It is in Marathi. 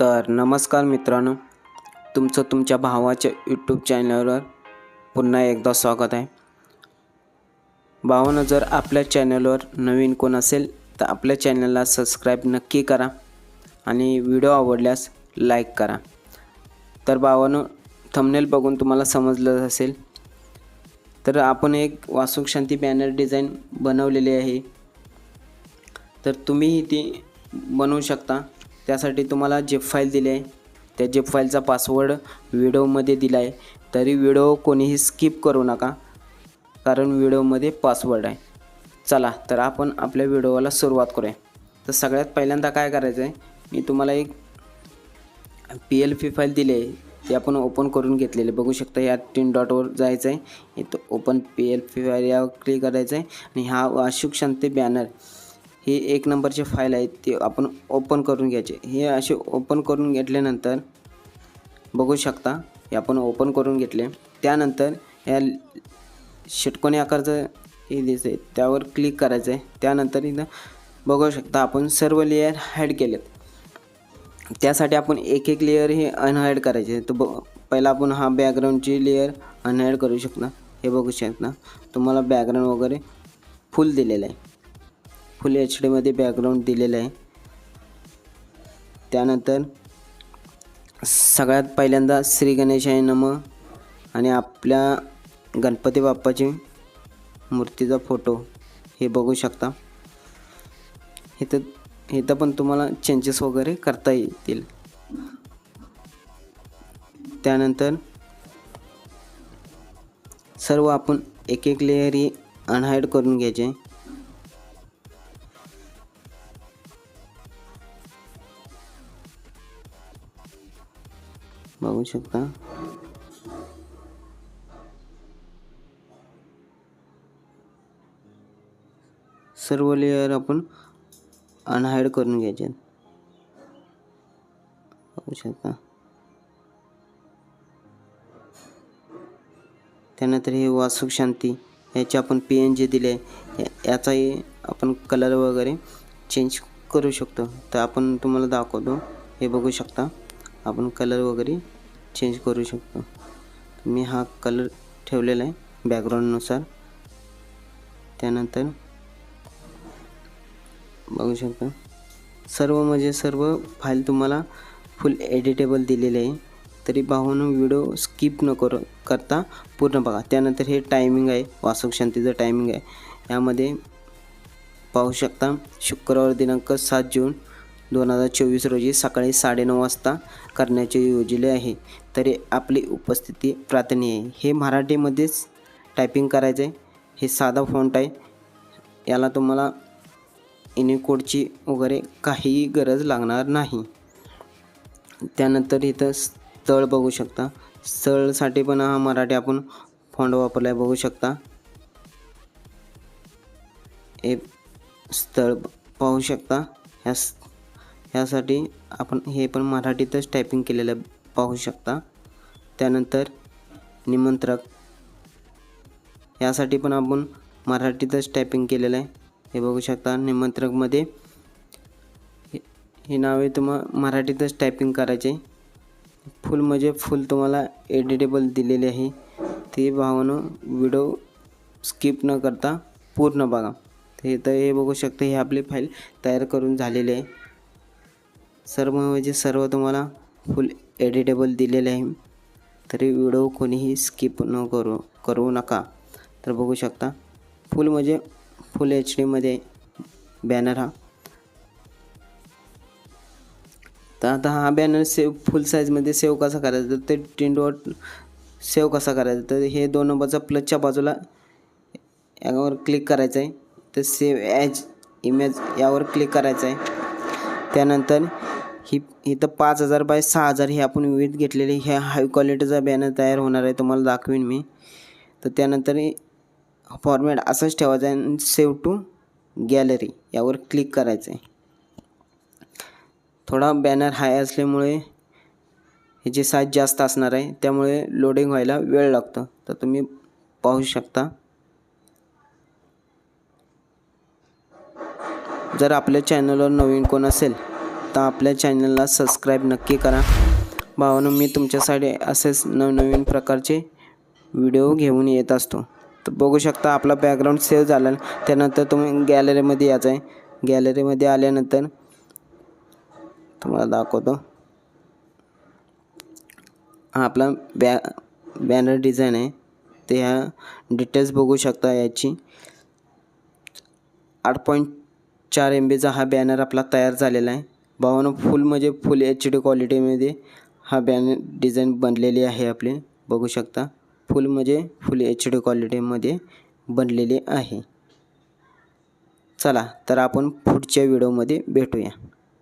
तर नमस्कार मित्रांनो तुमचं तुमच्या भावाच्या यूट्यूब चॅनलवर पुन्हा एकदा स्वागत आहे. भावानं जर आपल्या चॅनलवर नवीन कोण असेल तर आपल्या चॅनलला सबस्क्राईब नक्की करा आणि व्हिडिओ आवडल्यास लाईक करा. तर भावानं थंबनेल बघून तुम्हाला समजलं असेल. तर आपण एक वासुक शांती बॅनर डिझाईन बनवलेली आहे. तर तुम्हीही ती बनवू शकता. त्यासाठी तुम्हाला जेप फाईल दिली आहे. त्या जेप फाईलचा पासवर्ड व्हिडिओमध्ये दिला आहे. तरी व्हिडिओ कोणीही स्किप करू नका कारण व्हिडिओमध्ये पासवर्ड आहे. चला तर आपण आपल्या व्हिडिओला सुरुवात करूया. तर सगळ्यात पहिल्यांदा काय करायचं आहे मी तुम्हाला एक पी एल पी फाईल दिली आहे. ती आपण ओपन करून घेतलेली बघू शकता या तीन डॉटवर जायचं आहे. इथं open P L P file यावर क्लिक करायचं आहे. आणि हा अशुक शांती बॅनर ही एक नंबरची फाईल आहे ती आपण ओपन करून घ्यायचे. हे असे ओपन करून घेतल्यानंतर बघू शकता हे आपण ओपन करून घेतले. त्यानंतर या षटकोनी आकारचं हे दिसते त्यावर क्लिक करायचं आहे त्यानंतर इथं बघू शकता आपण सर्व लेअर हाईड केलेत. त्यासाठी आपण एक एक लेअर हे अनहाईड करायचे. तर ब पहिला आपण हा बॅकग्राऊंडची लेअर अनहाईड करू शकता हे बघू शकता तुम्हाला बॅकग्राऊंड वगैरे फुल दिलेलं आहे. फुल एच डीमध्ये बॅकग्राऊंड दिलेलं आहे. त्यानंतर सगळ्यात पहिल्यांदा श्री गणेशाय नम आणि आपल्या गणपती बाप्पाची मूर्तीचा फोटो हे बघू शकता. इथं इथं पण तुम्हाला चेंजेस वगैरे करता येतील. त्यानंतर सर्व आपण एक एक लेअर ही अनहाईड करून घ्यायचे. बघू शकता. सर्व लेयर आपण अनहाईड करून घ्यायचे. बघू शकता. त्यानंतर हे वासुक शांती ह्याचे आपण पी एन जी दिले याचाही आपण कलर वगैरे चेंज करू शकतो. तर आपण तुम्हाला दाखवतो. हे बघू शकता. आपण कलर वगैरे चेंज करू शकतो. मी हा कलर ठेवलेला आहे बॅकग्राऊंडनुसार त्यानंतर बघू शकता. सर्व म्हणजे सर्व फाईल तुम्हाला फुल एडिटेबल दिलेले आहे. तरी पाहून व्हिडिओ स्किप न करू करता पूर्ण बघा. त्यानंतर हे टायमिंग आहे. वास्तुक शांतीचं टायमिंग आहे. यामध्ये पाहू शकता शुक्रवार दिनांक सात जून दोन हजार चोवीस रोजी सकाळी साडेनऊ वाजता करण्याचे योजले आहे. तरी आपली उपस्थिती प्रार्थनीय आहे. हे मराठीमध्येच टायपिंग करायचं आहे हे साधा फॉन्ट आहे. याला तुम्हाला युनिकोडची वगैरे काहीही गरज लागणार नाही. त्यानंतर इथं स्थळ बघू शकता. स्थळसाठी पण हा मराठी आपण फॉन्ट वापरला आहे बघू शकता. हे स्थळ पाहू शकता. ह्या ह्यासाठी आपण हे पण मराठीतच टायपिंग केलेलं पाहू शकता. त्यानंतर निमंत्रक. यासाठी पण आपण मराठीतच टायपिंग केलेलं आहे. हे बघू शकता निमंत्रकमध्ये. हे नावे म्हणजे तुम्हाला मराठीतच टायपिंग करायचे. फुल म्हणजे फुल तुम्हाला एडिटेबल दिलेले आहे. ते भावानं व्हिडिओ स्किप न करता पूर्ण बघा. ते तर हे बघू शकता हे आपली फाईल तयार करून झालेले आहे. सर्व म्हणजे सर्व तुम्हाला फुल एडिटेबल दिलेले आहे. तरी व्हिडिओ कोणीही स्किप न करू करू नका. तर बघू शकता फुल म्हणजे फुल एच डीमध्ये बॅनर हा. तर आता हा बॅनर सेव फुल साईजमध्ये सेव्ह कसा करायचा? तर ते टिंडवर सेव्ह कसा करायचा? तर हे दोन नंबरचा प्लसच्या बाजूला यावर क्लिक करायचं आहे तर सेव्ह ॲज इमेज यावर क्लिक करायचं आहे त्यानंतर ही इथं पाच हजार बाय सहा हजार हे आपण विविध घेतलेले ह्या हाय क्वालिटीचा बॅनर तयार होणार आहे. तुम्हाला दाखवीन मी. तर त्यानंतर फॉर्मॅट असंच ठेवायचं आहे. आणि सेव्ह टू गॅलरी यावर क्लिक करायचं आहे. थोडा बॅनर हाय असल्यामुळे ह्याची साईज जास्त असणार आहे त्यामुळे लोडिंग व्हायला वेळ लागतो. तर तुम्ही पाहू शकता. जर आपल्या चॅनलवर नवीन कोण असेल तर आपल्या चॅनलला सबस्क्राईब नक्की करा. भावानं मी तुमच्यासाठी असेच नवनवीन प्रकारचे व्हिडिओ घेऊन येत असतो. तर बघू शकता आपला बॅकग्राऊंड सेव्ह झाला. त्यानंतर तुम्ही गॅलरीमध्ये यायचं आहे. गॅलरीमध्ये आल्यानंतर तुम्हाला दाखवतो. हा आपला बॅ बॅनर डिझाईन आहे. ते ह्या डिटेल्स बघू शकता याची. आठ पॉईंट चार एम बीचा हा बॅनर आपला तयार झालेला आहे. भावानं फुल म्हणजे फुल एच डी क्वालिटीमध्ये हा बॅनर डिझाईन बनलेली आहे आपली. बघू शकता फुल म्हणजे फुल एच डी क्वालिटीमध्ये बनलेली आहे. चला तर आपण पुढच्या व्हिडिओमध्ये भेटूया.